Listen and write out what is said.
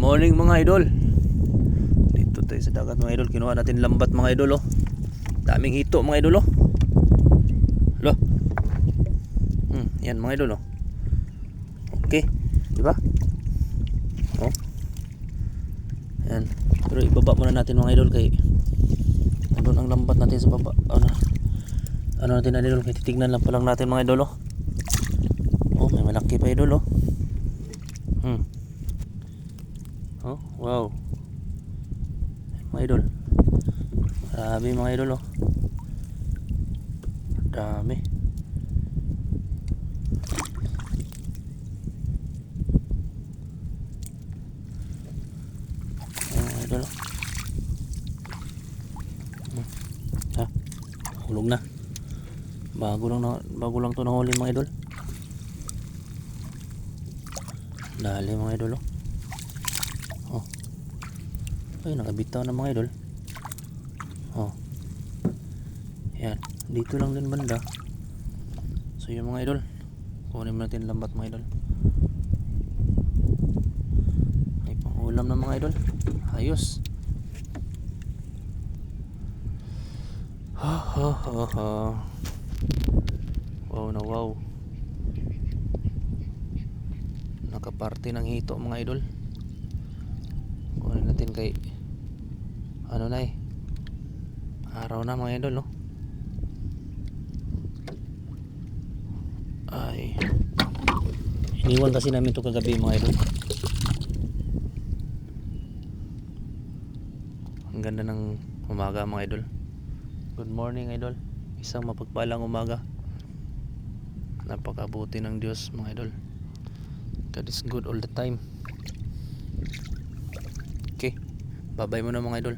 Morning mga idol. Dito tayo sa dagat mga idol. Kinuha natin lambat mga idol oh. Daming hito mga idol oh. Lo. Hmm, yan mga idol oh. Okay, di ba? Oh. Yan. Pero ibaba muna natin mga idol kay Nandun ang lambat natin sa baba. Ano? Ano natin mga idol? Kaya titignan lang pa lang natin mga idol oh. Oh, may malaki pa idol oh. Hmm. Oh, wow. Mga idol. Grabe mga idol oh. Dami. Ayan, mga idol oh. Hmm. Ha? Hulog na. Bago lang na, bago lang to nahuli mga idol. Dali mga idol. Oh. Ay, nakabitaw na mga idol. Oh. Yan. Dito lang din banda. So yung mga idol. Kunin mo natin lambat mga idol. May pangulam na mga idol. Ayos. Ha ha ha ha. Wow na wow. Nakaparte ng hito mga idol. Kunin natin kay ano na eh. Araw na mga idol no. Ay. Iniwan kasi namin to kagabi mga idol. Ang ganda ng umaga mga idol. Good morning idol. Isang mapagpalang umaga. Napakabuti ng Diyos mga idol. God is good all the time. Bye-bye muna mga idol.